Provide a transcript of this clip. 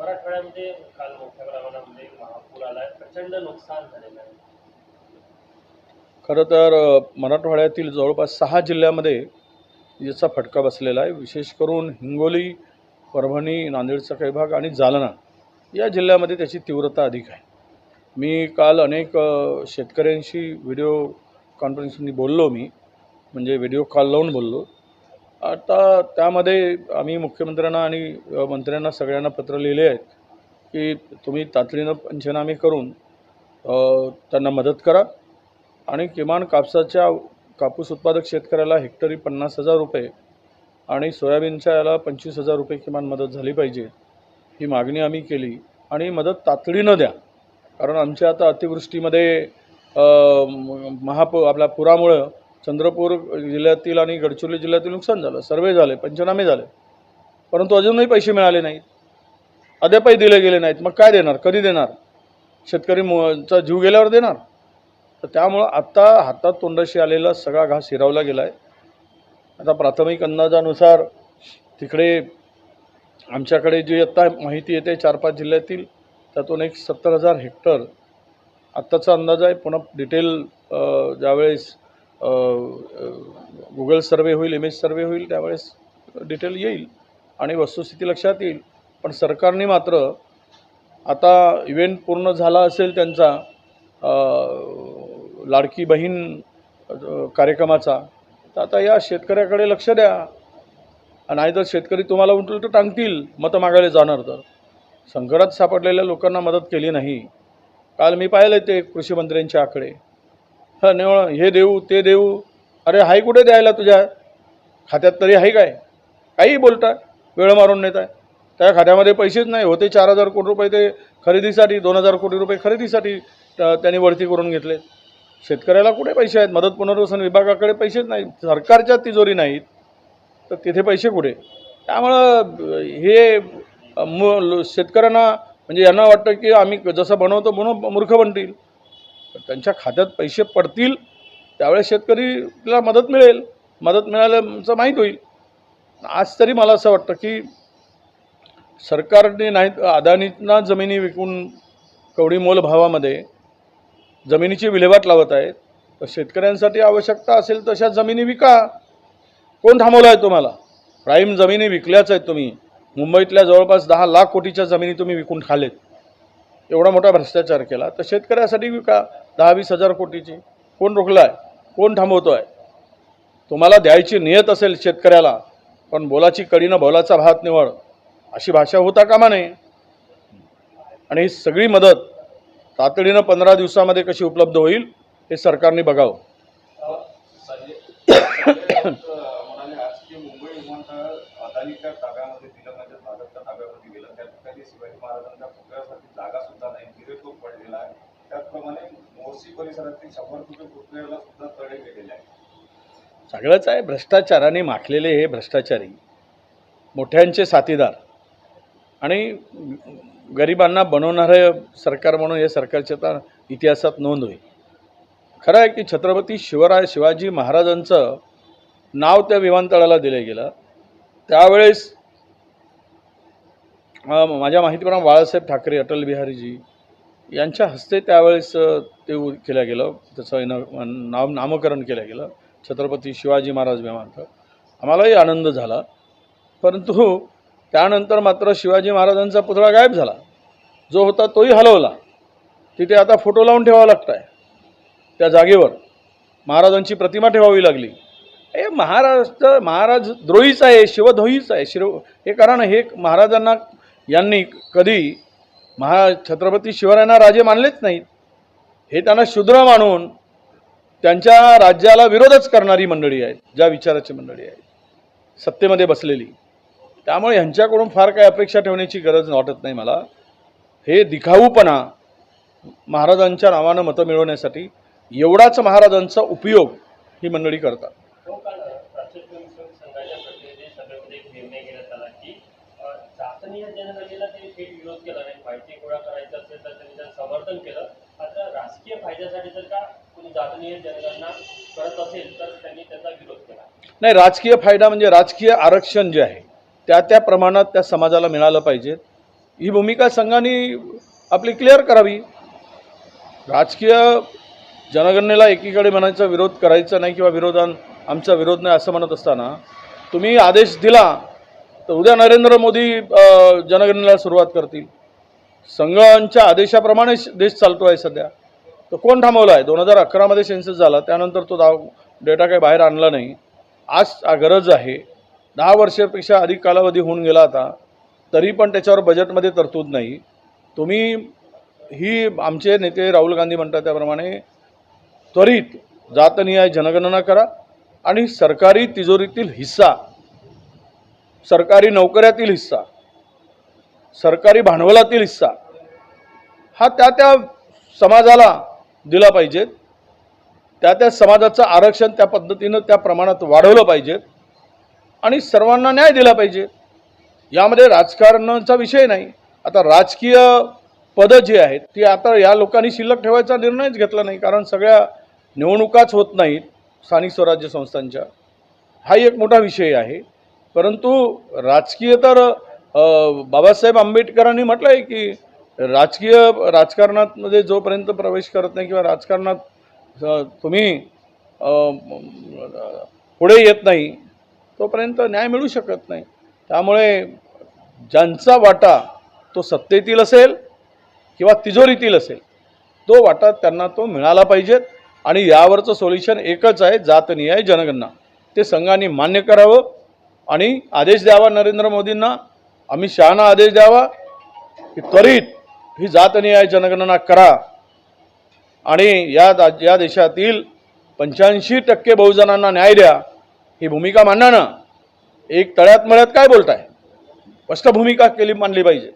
मराठवाड्यामध्ये काल मोठ्या प्रमाणामध्ये महापूर आलाय. प्रचंड नुकसान झालेलं आहे. खरं तर मराठवाड्यातील जवळपास सहा जिल्ह्यामध्ये याचा फटका बसलेला आहे. विशेष करून हिंगोली परभणी नांदेडचा काही भाग आणि जालना या जिल्ह्यामध्ये त्याची तीव्रता अधिक आहे. मी काल अनेक शेतकऱ्यांशी व्हिडिओ कॉन्फरन्सनी बोललो मी. म्हणजे व्हिडिओ कॉल लावून बोललो. आता त्यामध्ये आम्ही मुख्यमंत्र्यांना आणि मंत्र्यांना सगळ्यांना पत्र लिहिले आहेत की तुम्ही तातडीनं पंचनामे करून त्यांना मदत करा. आणि किमान कापसाच्या कापूस उत्पादक शेतकऱ्याला हेक्टरी पन्नास हजार रुपये आणि सोयाबीनच्या याला पंचवीस हजार रुपये किमान मदत झाली पाहिजे ही मागणी आम्ही केली. आणि मदत तातडीनं द्या. कारण आमच्या आता अतिवृष्टीमध्ये महाप आपल्या पुरामुळं चंद्रपूर जिल्ह्यातील आणि गडचिरोली जिल्ह्यातील नुकसान झालं. सर्वे झाले पंचनामे झाले. परंतु अजूनही पैसे मिळाले नाहीत. अद्यापही दिले गेले नाहीत. मग काय देणार? कधी देणार? शेतकरी मु- चा जीव गेल्यावर देणार? तर त्यामुळं आत्ता हातात तोंडाशी आलेला सगळा घास हिरावला गेला आहे आता प्राथमिक अंदाजानुसार तिकडे आमच्याकडे जी आत्ता माहिती येते चार पाच जिल्ह्यातील त्यातून एक सत्तर हजार हेक्टर आत्ताचा अंदाज आहे. पुन्हा डिटेल ज्यावेळेस गुगल सर्वे होईल इमेज सर्वे होईल त्यावेळेस डिटेल येईल आणि वस्तुस्थिती लक्षात येईल. पण सरकारने मात्र आता इव्हेंट पूर्ण झाला असेल त्यांचा लाडकी बहीण कार्यक्रमाचा तर आता या शेतकऱ्याकडे लक्ष द्या. नाही तर शेतकरी तुम्हाला उलट तर टांगतील मतं मागायला जाणार तर. संकटात सापडलेल्या लोकांना मदत केली नाही. काल मी पाहिलं ते कृषी मंत्र्यांचे आकडे. हं निवळ हे देऊ ते देऊ. अरे हाय कुठे द्यायला तुझ्या? खात्यात तरी आहे काय? काही बोलताय वेळ मारून नेताय. त्या खात्यामध्ये पैसेच नाही होते चार हजार कोटी रुपये ते खरेदीसाठी दोन हजार कोटी रुपये खरेदीसाठी त्यांनी वरती करून घेतले. शेतकऱ्याला कुठे पैसे आहेत? मदत पुनर्वसन विभागाकडे पैसेच नाहीत सरकारच्या तिजोरी नाहीत. तर तिथे पैसे कुठे? त्यामुळं हे म शेतकऱ्यांना म्हणजे यांना वाटतं की आम्ही जसं बनवतो म्हणून मूर्ख बनतील. त्यांच्या खात्यात पैसे पडतील त्यावेळेस शेतकरीला मदत मिळेल. मदत मिळाल्याचं माहीत होईल. आज तरी मला असं वाटतं की सरकारने नाही अदानींना जमिनी विकून कवडी मोल भावामध्ये जमिनीची विल्हेवाट लावत आहेत. तर शेतकऱ्यांसाठी आवश्यकता असेल तशा जमिनी विका. कोण थांबवलं आहे तुम्हाला? प्राईम जमिनी विकल्याच आहेत तुम्ही. मुंबईतल्या जवळपास दहा लाख कोटीच्या जमिनी तुम्ही विकून खालेत. एवढा मोठा भ्रष्टाचार केला. तर शेतकऱ्यासाठी का दहा वीस हजार कोटीची? कोण रोखला आहे कोण थांबवतो आहे तुम्हाला द्यायची नियत असेल शेतकऱ्याला पण बोलाची कडीनं बोलाचा भात निवड अशी भाषा होता कामा नये. आणि ही सगळी मदत तातडीनं पंधरा दिवसामध्ये कशी उपलब्ध होईल हे सरकारने बघावं. मुंबई विमानतळ अदानीच्या ताब्यामध्ये दिलं म्हणजे भाजपच्या ताब्यामध्ये गेलं त्या ठिकाणी शिवाजी महाराजांच्या पुतळ्यासाठी जागा सुद्धा नाही गिरेटोप पडलेला आहे त्याचप्रमाणे मोर्शी परिसरातील शंभर सुद्धा तडे गेलेले आहे सगळंच आहे भ्रष्टाचाराने माखलेले हे भ्रष्टाचारी मोठ्यांचे साथीदार. आणि गरिबांना बनवणारं सरकार म्हणून हे सरकारच्या आता इतिहासात नोंद होईल. खरं आहे की छत्रपती शिवराय शिवाजी महाराजांचं नाव त्या विमानतळाला दिलं गेलं. त्यावेळेस माझ्या माहितीप्रमाणे बाळासाहेब ठाकरे अटल बिहारीजी यांच्या हस्ते त्यावेळेस ते केलं गेलं. त्याचं इन- नाव नामकरण केलं गेलं. छत्रपती शिवाजी महाराज विमानतळ आम्हालाही आनंद झाला. परंतु त्यानंतर मात्र शिवाजी महाराजांचा पुतळा गायब झाला. जो होता तोही हलवला. तिथे आता फोटो लावून ठेवावा लागत आहे त्या जागेवर महाराजांची प्रतिमा ठेवावी लागली. हे महाराष्ट्र महाराज द्रोहीच आहे शिवद्रोहीच आहे. शिव हे कारण हे महाराजांना यांनी कधी महा छत्रपती शिवरायांना राजे मानलेच नाहीत. हे त्यांना शूद्र मानून त्यांच्या राज्याला विरोधच करणारी मंडळी आहेत ज्या विचाराची मंडळी आहेत. सत्तेमध्ये बसलेली. त्यामुळे ह्यांच्याकडून फार काही अपेक्षा ठेवण्याची गरज वाटत नाही मला. हे दिखाऊपणा महाराजांच्या नावानं मतं मिळवण्यासाठी एवढाच महाराजांचा उपयोग ही मंडळी करतात तो काल राष्ट्रीय स्वयंसेवक संघाच्या प्रतिनिधी सभेमध्ये एक निर्णय घेण्यात आला की अ, जातनीय जनगणनेला त्यांनी थेट विरोध केला नाही माहिती गोळा करायचं असेल तर त्यांनी जर समर्थन केलं. मात्र राजकीय फायद्यासाठी जर का कोणी जातनीय जनगणना करत असेल तर त्यांनी त्याचा विरोध केला. नाही राजकीय फायदा म्हणजे राजकीय आरक्षण जे आहे त्या त्या प्रमाणात त्या समाजाला मिळालं पाहिजे. ही भूमिका संघाने आपली क्लिअर करावी. राजकीय जनगणनेला एकीकडे म्हणायचा विरोध करायचा नाही किंवा विरोधान आमचा विरोध नाही असं म्हणत असताना तुम्ही आदेश दिला तर उद्या नरेंद्र मोदी जनगणनेला सुरुवात करतील. संघांच्या आदेशाप्रमाणे देश चालतो आहे सध्या. तर कोण थांबवला आहे? दोन हजार अकरामध्ये सेन्सस झाला. त्यानंतर तो दाव डेटा काही बाहेर आणला नाही. आज गरज आहे. दहा वर्षापेक्षा अधिक कालावधी होऊन गेला आता. तरी पण त्याच्यावर बजेटमध्ये तरतूद नाही. तुम्ही ही आमचे नेते राहुल गांधी म्हणतात त्याप्रमाणे त्वरित जातनिहाय जनगणना करा आणि सरकारी तिजोरीतील हिस्सा सरकारी नोकऱ्यातील हिस्सा सरकारी भांडवलातील हिस्सा हा त्या त्या समाजाला दिला पाहिजे. त्या त्या समाजाचं आरक्षण त्या पद्धतीनं त्या प्रमाणात वाढवलं पाहिजे. आणि सर्वांना न्याय दिला पाहिजे. यामध्ये राजकारणाचा विषय नाही. आता राजकीय पदं जी आहेत ती आता या लोकांनी शिल्लक ठेवायचा निर्णयच घेतला नाही. कारण सगळ्या निवडणुकाच होत नाहीत स्थानिक स्वराज्य संस्थांच्या. हाही एक मोठा विषय आहे. परंतु राजकीय तर बाबासाहेब आंबेडकरांनी म्हटलं आहे की राजकीय राजकारणामध्ये म्हणजे जोपर्यंत प्रवेश करत नाही किंवा राजकारणात तुम्ही पुढे येत नाही तोपर्यंत न्याय मिळू शकत नाही. त्यामुळे ज्यांचा वाटा तो सत्तेतील असेल किंवा तिजोरीतील असेल तो वाटा त्यांना तो मिळाला पाहिजेत आणि यावरचं सोल्युशन एकच आहे जातनिहाय जनगणना. ते संघाने मान्य करावं आणि आदेश द्यावा नरेंद्र मोदींना अमित शहाना आदेश द्यावा की त्वरित ही जातनिहाय जनगणना करा. आणि या दा या देशातील पंच्याऐंशी टक्के बहुजनांना न्याय द्या. ही भूमिका मांडणं एक तळ्यात मळ्यात काय बोलताय? स्पष्ट भूमिका केली मांडली पाहिजे.